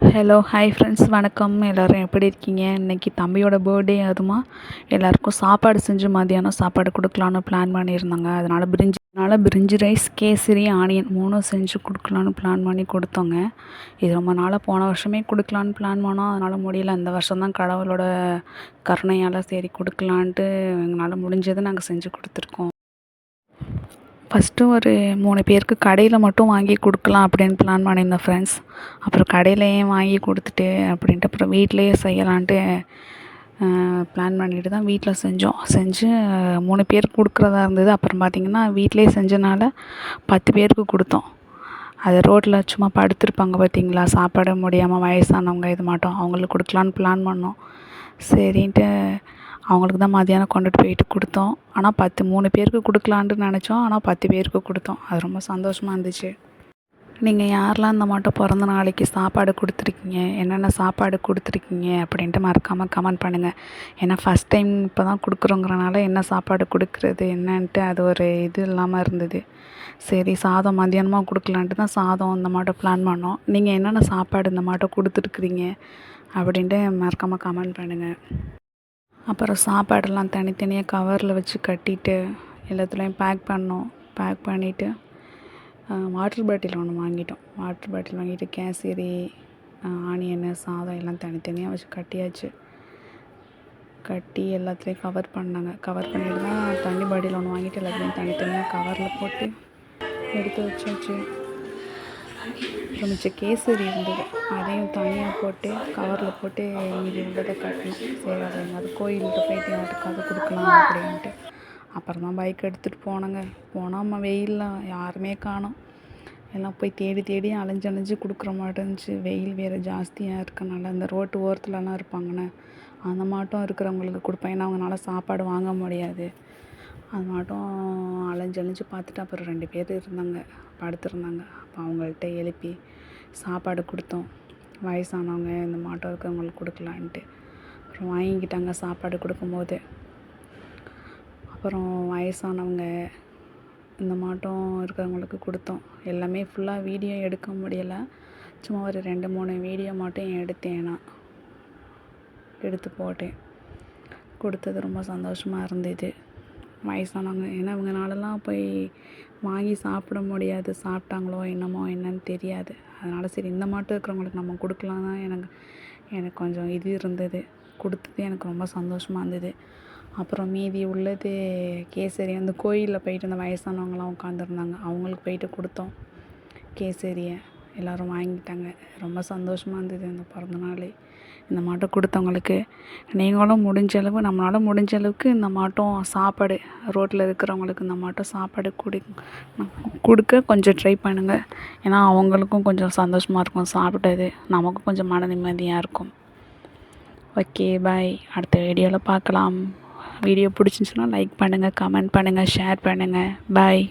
Hello hi friends வணக்கம். எல்லோரும் எப்படி இருக்கீங்க? இன்றைக்கி தம்பியோட பர்த்டே அதுமா. எல்லாருக்கும் சாப்பாடு செஞ்சு மதியானம் சாப்பாடு கொடுக்கலான்னு பிளான் பண்ணியிருந்தாங்க. அதனால் பிரிஞ்சி அதனால் பிரிஞ்சி ரைஸ் கேசரி ஆனியன் மூணும் செஞ்சு கொடுக்கலான்னு பிளான் பண்ணி கொடுத்தோங்க. இது ரொம்ப நாளாக போன வருஷமே கொடுக்கலான்னு பிளான் பண்ணோம். அதனால் முடியல. இந்த வருஷம் தான் கடவுளோட கருணையால் சரி கொடுக்கலான்ட்டு எங்களால் முடிஞ்சதை நாங்கள் செஞ்சு கொடுத்துருக்கோம். ஃபஸ்ட்டு ஒரு மூணு பேருக்கு கடையில் மட்டும் வாங்கி கொடுக்கலாம் அப்படின்னு பிளான் பண்ணியிருந்தேன் ஃப்ரெண்ட்ஸ் அப்புறம் கடையிலேயே வாங்கி கொடுத்துட்டு அப்படின்ட்டு அப்புறம் வீட்டிலையே செய்யலான்ட்டு பிளான் பண்ணிட்டு தான் வீட்டில் செஞ்சோம். செஞ்சு மூணு பேருக்கு கொடுக்குறதா இருந்தது. அப்புறம் பார்த்திங்கன்னா வீட்டிலையே செஞ்சனால பத்து பேருக்கு கொடுத்தோம். அது ரோட்டில் சும்மா படுத்துருப்பாங்க பார்த்தீங்களா சாப்பாடு முடியாமல் வயசானவங்க இது மாட்டோம். அவங்களுக்கு கொடுக்கலான்னு பிளான் பண்ணோம். சரின்ட்டு அவங்களுக்கு தான் மதியானம் கொண்டுட்டு போயிட்டு கொடுத்தோம். ஆனால் பத்து மூணு பேருக்கு கொடுக்கலான்ட்டு நினச்சோம். ஆனால் பத்து பேருக்கு கொடுத்தோம். அது ரொம்ப சந்தோஷமாக இருந்துச்சு. நீங்கள் யாரெலாம் இந்த மாட்டம் பிறந்த நாளைக்கு சாப்பாடு கொடுத்துருக்கீங்க? என்னென்ன சாப்பாடு கொடுத்துருக்கீங்க? அப்படின்ட்டு மறக்காமல் கமெண்ட் பண்ணுங்கள் ஏன்னா ஃபஸ்ட் டைம் இப்போ தான் கொடுக்குறோங்கிறனால என்ன சாப்பாடு கொடுக்குறது என்னன்ட்டு அது ஒரு இது இல்லாமல் இருந்தது. சரி சாதம் மதியானமாக கொடுக்கலான்ட்டு தான் சாதம் இந்த மாட்டம் பிளான் பண்ணோம். நீங்கள் என்னென்ன சாப்பாடு இந்த மாட்டம் கொடுத்துருக்குறீங்க? அப்படின்ட்டு மறக்காமல் கமெண்ட் பண்ணுங்கள் அப்புறம் சாப்பாடெல்லாம் தனித்தனியாக கவரில் வச்சு கட்டிட்டு எல்லாத்துலேயும் பேக் பண்ணோம். பேக் பண்ணிவிட்டு வாட்ரு பாட்டில் ஒன்று வாங்கிட்டோம். வாட்ரு பாட்டில் வாங்கிட்டு கேசரி ஆனியன் சாதம் எல்லாம் தனித்தனியாக வச்சு கட்டியாச்சு. கட்டி எல்லாத்துலேயும் கவர் பண்ணாங்க. கவர் பண்ணிட்டு தான் தண்ணி பாட்டில் ஒன்று வாங்கிட்டு எல்லாத்துலேயும் தனித்தனியாக கவரில் போட்டு எடுத்து வச்சாச்சு. கொஞ்சம் கேசரி இருந்தது. அதையும் தனியாக போட்டு கவரில் போட்டு மீதி உள்ளதை கட்டினோம் சரி அதை எங்கேயாவது கோயில்கிட்ட போயிட்டு யாருக்காவது கொடுக்கலாம் அப்படின்ட்டு. அப்புறம் தான் பைக் எடுத்துகிட்டு போனோங்க. போனால் நம்ம வெயிலில் யாருமே காணோம். எல்லாம் போய் தேடி தேடி அலைஞ்சு அலைஞ்சு கொடுக்குற மாட்டேன் இருந்துச்சு. வெயில் வேறு ஜாஸ்தியாக இருக்கனால இந்த ரோட்டு ஓரத்துலலாம் இருப்பாங்கண்ணே அந்த மாட்டம் இருக்கிறவங்களுக்கு கொடுப்பேன். ஏன்னா அவங்களால சாப்பாடு வாங்க முடியாது. அது மாட்டும் அலைஞ்சு அலைஞ்சு பார்த்துட்டு அப்புறம் ரெண்டு பேர் இருந்தாங்க படுத்திருந்தாங்க. அப்போ அவங்கள்ட்ட எழுப்பி சாப்பாடு கொடுத்தோம். வயசானவங்க இந்த மாட்டம் இருக்கிறவங்களுக்கு கொடுக்கலான்ட்டு. அப்புறம் வாங்கிக்கிட்டாங்க சாப்பாடு கொடுக்கும்போது. அப்புறம் வயசானவங்க இந்த மாட்டம் இருக்கிறவங்களுக்கு கொடுத்தோம். எல்லாமே ஃபுல்லாக வீடியோ எடுக்க முடியலை. சும்மா ஒரு ரெண்டு மூணு வீடியோ மட்டும் எடுத்தேன் நான். எடுத்து போட்டேன். கொடுத்தது ரொம்ப சந்தோஷமாக இருந்தது. வயசானவங்க. ஏன்னா இவங்கனாலலாம் போய் வாங்கி சாப்பிட முடியாது. சாப்பிட்டாங்களோ என்னமோ என்னன்னு தெரியாது. அதனால் சரி இந்த மாட்டம் இருக்கிறவங்களுக்கு நம்ம கொடுக்கலாம் தான் எனக்கு எனக்கு கொஞ்சம் இது இருந்தது. கொடுத்தது எனக்கு ரொம்ப சந்தோஷமாக இருந்தது. அப்புறம் மீதி உள்ளது கேசரி. அந்த கோயிலில் போயிட்டு அந்த வயசானவங்களாம் உட்காந்துருந்தாங்க அவங்களுக்கு போயிட்டு கொடுத்தோம். கேசரியை. எல்லோரும் வாங்கிட்டாங்க. ரொம்ப சந்தோஷமாக இருந்தது அந்த பிறந்தநாளே இந்த மாட்டம் கொடுத்தவங்களுக்கு. நீங்களும் முடிஞ்ச அளவு நம்மளால் முடிஞ்ச அளவுக்கு இந்த மாட்டம் சாப்பாடு ரோட்டில் இருக்கிறவங்களுக்கு இந்த மாட்டம் சாப்பாடு கொடு கொடுக்க கொஞ்சம் ட்ரை பண்ணுங்கள் ஏன்னா அவங்களுக்கும் கொஞ்சம் சந்தோஷமாக இருக்கும் சாப்பிட்டது. நமக்கும் கொஞ்சம் மன நிம்மதியாக இருக்கும். ஓகே பாய் அடுத்த வீடியோவில் பார்க்கலாம். வீடியோ பிடிச்சிருந்துச்சுன்னா லைக் பண்ணுங்கள் கமெண்ட் பண்ணுங்கள் ஷேர் பண்ணுங்கள் பாய்